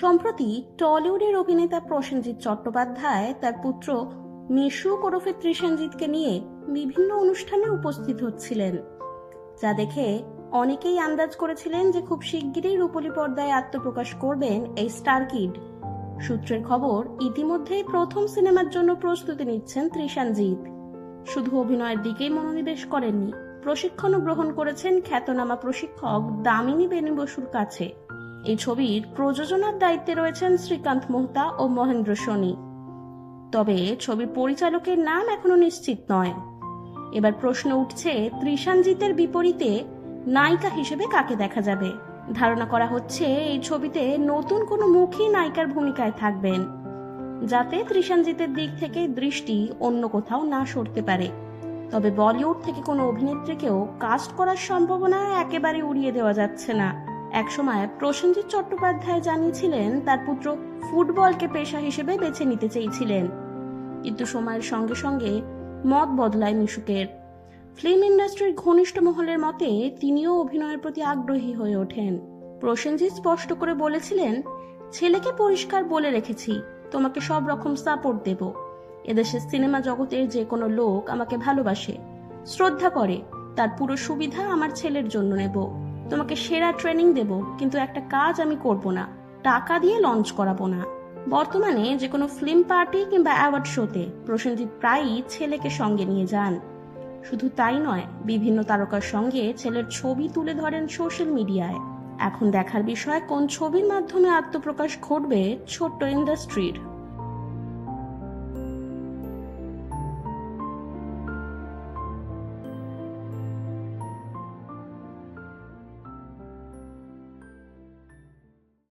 সম্প্রতি টলিউডের অভিনেতা প্রসেনজিৎ চট্টোপাধ্যায় তার পুত্র মিশু ওরফে ত্রিশানজিৎকে নিয়ে বিভিন্ন অনুষ্ঠানে উপস্থিত হচ্ছিলেন, যা দেখে অনেকেই আন্দাজ করেছিলেন যে খুব শিগগিরই রূপলী পর্দায় আত্মপ্রকাশ করবেন এই স্টার কিড। সূত্রের খবর, ইতিমধ্যেই প্রথম সিনেমার জন্য প্রস্তুতি নিচ্ছেন ত্রিশানজিৎ শুধু অভিনয়ের দিকেই মনোনিবেশ করেননি, প্রশিক্ষণও গ্রহণ করেছেন খ্যাতনামা প্রশিক্ষক দামিনী বেনি বসুর কাছে। এই ছবির প্রযোজনার দায়িত্বে রয়েছেন শ্রীকান্ত মোহতা ও মহেন্দ্র সোনি। তবে ছবির পরিচালকের নাম এখনও নিশ্চিত নয়। এবার প্রশ্ন উঠছে, ত্রিশানজিতের বিপরীতে নায়িকা হিসেবে কাকে দেখা যাবে? ধারণা করা হচ্ছে, এই ছবিতে নতুন কোনো মুখী নায়িকার ভূমিকায় থাকবেন, যাতে ত্রিশানজিতের দিক থেকে দৃষ্টি অন্য কোথাও না সরতে পারে। তবে বলিউড থেকে কোনো অভিনেত্রীকেও কাস্ট করার সম্ভাবনা একেবারে উড়িয়ে দেওয়া যাচ্ছে না। একসময় প্রসেনজিৎ চট্টোপাধ্যায় জানিয়েছিলেন তার পুত্র ফুটবলকে পেশা হিসেবে বেছে নিতে চেয়েছিলেন। কিন্তু সময়ের সঙ্গে সঙ্গে মত বদলায় মিশুকের। ফিল্ম ইন্ডাস্ট্রির ঘনিষ্ঠ মহলের মতে তিনিও অভিনয়ের প্রতি আগ্রহী হয়ে ওঠেন। প্রসেনজিৎ স্পষ্ট করে বলেছিলেন, ছেলেকে পরিষ্কার বলে রেখেছি, তোমাকে সব রকম সাপোর্ট দেব। এদেশের সিনেমা জগতের যে কোনো লোক আমাকে ভালোবাসে, শ্রদ্ধা করে, তার পুরো সুবিধা আমার ছেলের জন্য নেব। তোমাকে সেরা ট্রেনিং দেব, কিন্তু একটা কাজ আমি করব না। টাকা দিয়ে লঞ্চ করাবো না। বর্তমানে যে কোনো ফিল্ম পার্টি কিংবা অ্যাওয়ার্ড শোতে প্রসেনজিৎ প্রায়ই ছেলেকে সঙ্গে নিয়ে যান। শুধু তাই নয়, বিভিন্ন তারকার সঙ্গে ছেলের ছবি তুলে ধরেন সোশ্যাল মিডিয়ায় এখন দেখার বিষয় কোন ছবির মাধ্যমে আত্মপ্রকাশ ঘটবে ছোট্ট ইন্ডাস্ট্রির